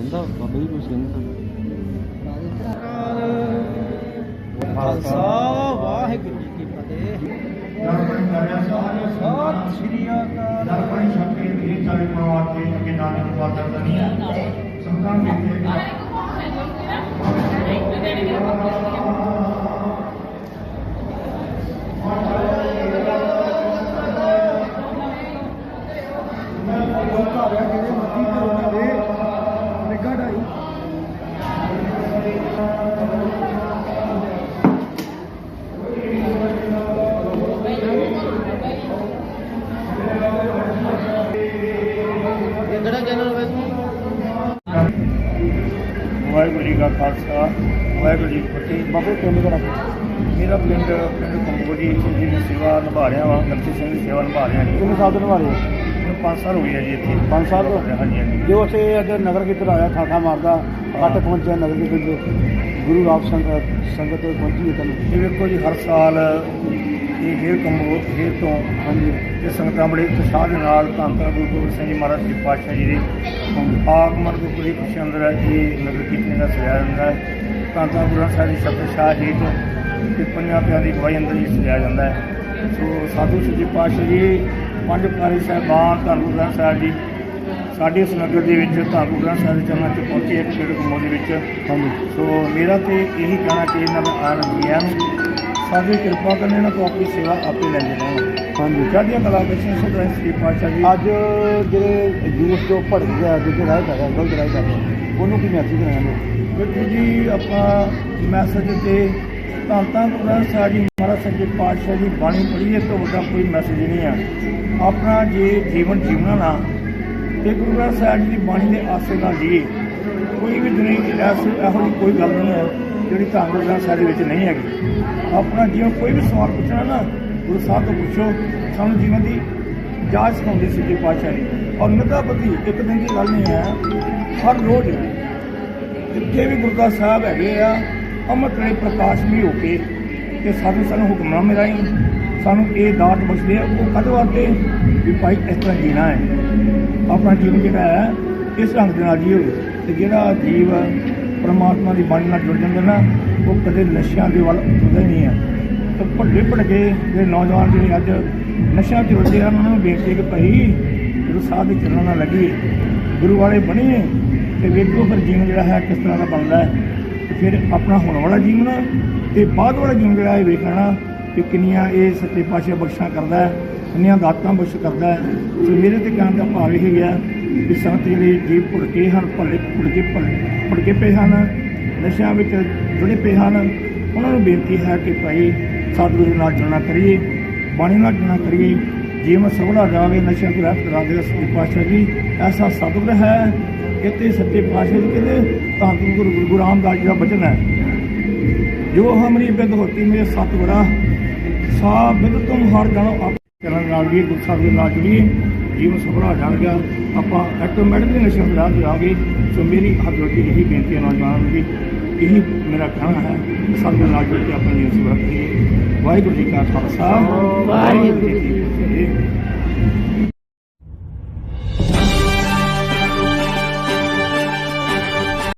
ਕਹਿੰਦਾ ਬਾਬਾ ਜੀ ਕੁਝ ਕਹਿੰਦਾ। ਖਾਲਸਾ ਵਾਹਿਗੁਰੂ ਜੀ ਕੀ ਫਤਿਹ। ਦਰਪਣ ਕਰਿਆ ਸਤਿ ਸ਼੍ਰੀ ਅਕਾਲ। ਦਰਪਣ ਸ਼ਕਤੀ ਵੀ ਚਾਲੀ ਪਰਵਾਰ ਕੇ ਅੱਗੇ ਨਾਨਕ ਵਾਦਰ ਦਨੀਆ ਸੰਤਾਂ ਦੇ ਵਾਹਿਗੁਰੂ ਜੀ ਕਾ ਖਾਲਸਾ ਵਾਹਿਗੁਰੂ ਜੀ ਕੀ ਫਤਿਹ। ਬਾਬੂ ਪਿੰਡ ਦਾ ਮੇਰਾ ਪਿੰਡ ਪਿੰਡ ਕੰਬੋਜੀ ਜੀ ਦੀ ਸੇਵਾ ਨਿਭਾ ਰਿਹਾ ਵਾਂ ਗਲਤੀ ਸਿੰਘ ਦੀ ਸੇਵਾ ਨਿਭਾ ਰਿਹਾ ਜੀ। ਕਿੰਨੇ ਸਾਲ ਤੋਂ ਨਿਭਾਰੇ ਮੈਨੂੰ 5 ਸਾਲ ਹੋ ਗਏ ਆ ਜੀ ਇੱਥੇ। 5 ਸਾਲ ਹੋ ਗਏ ਹਾਂਜੀ ਹਾਂਜੀ। ਜੋ ਉੱਥੇ ਅੱਜ ਨਗਰ ਕੀਰਤਨ ਆਇਆ ਠਾਠਾ ਮਾਰਦਾ ਕੱਟ ਪਹੁੰਚਿਆ ਨਗਰ ਕੀਰਤਨ ਦੇ। ਗੁਰੂ ਰਾਮ ਸੰਗਤ ਸੰਗਤ ਪਹੁੰਚੀ ਹੈ ਤੁਹਾਨੂੰ? ਇਹ ਵੇਖੋ ਜੀ ਹਰ ਸਾਲ ਇਹ ਫੇਰ ਕੰਬੋਜ ਫੇਰ ਤੋਂ ਹਾਂਜੀ ਇਹ ਸੰਗਤਾਂ ਬੜੇ ਉਤਸ਼ਾਹ ਦੇ ਨਾਲ ਧੰਨ ਧੰਨ ਗੁਰੂ ਗੋਬਿੰਦ ਸਿੰਘ ਜੀ ਮਹਾਰਾਜ ਜੀ ਪਾਤਸ਼ਾਹ ਜੀ ਦੇ ਆਗਮਨ ਦੇ ਪੂਰੀ ਖੁਸ਼ੀ ਅੰਦਰ ਇਹ ਨਗਰ ਕੀਰਤਨ ਦਾ ਸਜਾਇਆ ਜਾਂਦਾ ਹੈ। ਧੰਨ ਧੰਨ ਗੁਰੂ ਸਾਹਿਬ ਦੀ ਸ਼ਬਦ ਸ਼ਾਹੀਦ ਤੇ ਪੰਜਾਂ ਪਿਆਰ ਦੀ ਗਵਾਹੀ ਅੰਦਰ ਹੀ ਸਜਾਇਆ ਜਾਂਦਾ ਹੈ। ਸੋ ਸਾਧੂ ਸੱਚੇ ਪਾਤਸ਼ਾਹ ਜੀ ਪੰਜ ਪਿਆਰੇ ਸਾਹਿਬਾਨ ਧੰਨ ਗੁਰੂ ਗ੍ਰੰਥ ਸਾਹਿਬ ਜੀ ਸਾਡੇ ਇਸ ਨਗਰ ਦੇ ਵਿੱਚ ਧੰਨ ਗੁਰੂ ਗ੍ਰੰਥ ਸਾਹਿਬ ਦੇ ਚਰਨਾਂ 'ਚ ਪਹੁੰਚੇ ਇੱਕ ਪਿੰਡ ਕੰਮੋ ਦੇ ਵਿੱਚ। ਹਾਂਜੀ। ਸੋ ਮੇਰਾ ਤੇ ਇਹੀ ਕਹਿਣਾ ਕਿ ਇਹਨਾਂ ਦਾ ਆਨ ਗਿਆ ਨੂੰ ਸਾਡੀ ਕਿਰਪਾ ਕਰਨ ਇਹਨਾਂ ਤੋਂ ਆਪਣੀ ਸੇਵਾ ਆਪੇ ਲੈਂਦੇ ਰਹਿਣ ਹਾਂਜੀ। ਚੜ੍ਹਦੀਆਂ ਕਲਾ ਵਿੱਚ ਸਦਾ ਸ੍ਰੀ ਪਾਤਸ਼ਾਹ ਜੀ? ਅੱਜ ਜਿਹੜੇ ਜੂਸ ਤੋਂ ਭੜ ਗਿਆ ਜਿੱਥੇ ਰਾਹ ਕਰ ਰਿਹਾ ਗਲਤ ਰਾਹ ਕਰ ਰਿਹਾ ਉਹਨੂੰ ਕੀ ਮੈਸੇਜ ਦੇਣਾ ਨੇ ਦੇਖੋ ਜੀ ਆਪਾਂ ਮੈਸੇਜ ਤੇ ਤਾਂ ਤਾਂ ਗੁਰੂ ਸਾਹਿਬ ਜੀ ਮਹਾਰਾਜ ਸੱਚੇ ਪਾਤਸ਼ਾਹ ਦੀ ਬਾਣੀ ਪੜ੍ਹੀ ਇਸ ਤੋਂ ਵੱਡਾ ਕੋਈ ਮੈਸੇਜ ਨਹੀਂ ਆ ਆਪਣਾ ਜੇ ਜੀਵਨ ਜੀਵਨਾ ਨਾ ਤੇ ਗੁਰੂ ਗ੍ਰੰਥ ਸਾਹਿਬ ਜੀ ਦੀ ਬਾਣੀ ਦੇ ਆਸੇ ਨਾਲ ਜੀਏ। ਕੋਈ ਵੀ ਦੁਨੀਆ ਵਿੱਚ ਐਸੀ ਇਹੋ ਜਿਹੀ ਕੋਈ ਗੱਲ ਨਹੀਂ ਹੈ। ਜਿਹੜੀ ਤਾਂ ਗ੍ਰੰਥ ਸਾਹਿਬ ਦੇ ਵਿੱਚ ਨਹੀਂ ਹੈਗੀ। ਆਪਣਾ ਜੀਵਨ ਕੋਈ ਵੀ ਸਵਾਲ ਪੁੱਛਣਾ ਨਾ, ਗੁਰੂ ਸਾਹਿਬ ਤੋਂ ਪੁੱਛੋ, ਸਾਨੂੰ ਜੀਵਨ ਦੀ ਜਾਂਚ ਸਿਖਾਉਂਦੇ ਸੀ ਜੀ ਪਾਤਸ਼ਾਹ ਜੀ। ਔਰ ਨਿਦਾਪਤੀ ਇੱਕ ਦਿਨ ਦੀ ਗੱਲ ਨਹੀਂ ਹੈ, ਹਰ ਰੋਜ਼ ਜਿੱਥੇ ਵੀ ਗੁਰਦਾ ਸਾਹਿਬ ਹੈਗੇ ਆ, ਅੰਮ੍ਰਿਤ ਵੇਲੇ ਪ੍ਰਕਾਸ਼ ਵੀ ਹੋ ਕੇ ਤੇ ਸਾਨੂੰ ਸਾਨੂੰ ਹੁਕਮਨਾਮੇ ਰਾਹੀਂ ਸਾਨੂੰ ਇਹ ਦਾਤ ਬਖਸ਼ਦੇ ਆ, ਉਹ ਕਦ ਵਾਸਤੇ ਵੀ ਭਾਈ ਇਸ ਤਰ੍ਹਾਂ ਜੀਣਾ ਹੈ। ਆਪਣਾ ਜੀਵਨ ਜਿਹੜਾ ਹੈ, ਇਸ ਢੰਗ ਦੇ ਨਾਲ ਜੀਓ। ਤੇ ਜਿਹੜਾ ਜੀਵ ਪਰਮਾਤਮਾ ਦੀ ਬਾਣੀ ਨਾਲ ਜੁੜ ਜਾਂਦੇ ਨਾ, ਉਹ ਕਦੇ ਨਸ਼ਿਆਂ ਦੇ ਵੱਲ ਉੱਠਦਾ ਹੀ ਨਹੀਂ ਹੈ ਤੇ ਭੱਲੇ ਭੜਕੇ ਜਿਹੜੇ ਨੌਜਵਾਨ ਜਿਹੜੇ ਅੱਜ ਨਸ਼ਿਆਂ 'ਚ ਰੁੱਝੇ ਹਨ, ਉਹਨਾਂ ਨੂੰ ਬੇਨਤੀ ਹੈ ਕਿ ਭਾਈ ਗੁਰੂ ਸਾਹਿਬ ਦੇ ਚਰਨਾਂ ਨਾਲ ਲੱਗੀਏ ਗੁਰੂ ਵਾਲੇ ਬਣੀਏ ਤੇ ਵੇਖੋ ਫਿਰ ਜੀਵਨ ਜਿਹੜਾ ਹੈ ਕਿਸ ਤਰ੍ਹਾਂ ਦਾ ਬਣਦਾ ਹੈ। ਫਿਰ ਆਪਣਾ ਹੋਣ ਵਾਲਾ ਜੀਵਨ ਤੇ ਬਾਅਦ ਵਾਲਾ ਜੀਵਨ ਜਿਹੜਾ ਇਹ ਵੇਖਣਾ ਕਿ ਕਿੰਨੀਆਂ ਇਹ ਸੱਚੇ ਪਾਤਸ਼ਾਹ ਬਖਸ਼ਾਂ ਕਰਦਾ ਹੈ। ਕਿੰਨੀਆਂ ਦਾਤਾਂ ਬਖਸ਼ ਕਰਦਾ ਹੈ। ਸੋ ਮੇਰੇ ਤੇ ਕਹਿਣ ਦਾ ਭਾਵ ਇਹ ਹੈ ਕਿ ਸੰਤ ਜਿਹੜੇ ਜੀਵ ਭੁੜਕੇ ਹਨ, ਭਲੇ ਭੁੜਕੇ ਭੁੜਕੇ ਪਏ ਹਨ, ਨਸ਼ਿਆਂ ਵਿੱਚ ਜੁੜੇ ਪਏ ਹਨ, ਉਹਨਾਂ ਨੂੰ ਬੇਨਤੀ ਹੈ ਕਿ ਭਾਈ ਸਤਿਗੁਰੂ ਨਾਲ ਜੁੜਨਾ ਕਰੀਏ, ਬਾਣੀ ਨਾਲ ਜੁੜਨਾ ਕਰੀਏ ਜੀਵਨ ਸਭਲਾ ਜਾਵੇ ਨਸ਼ਿਆਂ ਤੋਂ ਰਹਿਤ ਕਰਾ ਦੇ ਸੱਚੇ ਪਾਤਸ਼ਾਹ ਜੀ, ਐਸਾ ਸਤਿਗੁਰ ਹੈ ਇੱਥੇ ਸੱਚੇ ਪਾਤਸ਼ਾਹ ਜੀ ਕਹਿੰਦੇ, ਤਾਂ ਗੁਰੂ ਗੁਰੂ ਰਾਮਦਾਸ ਜੀ ਦਾ ਬਚਨ ਹੈ। ਜੋ ਹਮਰੀ ਬਿੰਦ ਹੋਤੀ ਮੇਰੇ ਸਤਿਗੁਰਾ ਸਾ ਬਿਦ ਤੁਮ ਹਰ ਜਾਣੋ ਆਪ ਕਰਨ ਨਾਲ ਵੀ ਗੁਰੂ ਸਾਹਿਬ ਦੇ ਨਾਲ ਜੁੜੀਏ ਜੀਵਨ ਸਫਲਾ ਜਾਣ ਗਿਆ। ਆਪਾਂ ਆਟੋਮੈਟਿਕਲੀ ਨਸ਼ੇ ਤੋਂ ਰਾਹ ਜਾਵਾਂਗੇ ਸੋ ਮੇਰੀ ਹੱਥ ਜੋੜੀ ਇਹੀ ਬੇਨਤੀ ਹੈ ਨੌਜਵਾਨਾਂ ਨੂੰ ਵੀ ਇਹੀ ਮੇਰਾ ਕਹਿਣਾ ਹੈ ਕਿ ਸਭ ਦੇ ਨਾਲ ਜੁੜ ਕੇ ਆਪਣਾ ਜੀਵਨ ਸਫਲਾ ਕਰੀਏ ਵਾਹਿਗੁਰੂ ਜੀ ਕਾ ਖਾਲਸਾ। ਵਾਹਿਗੁਰੂ ਜੀ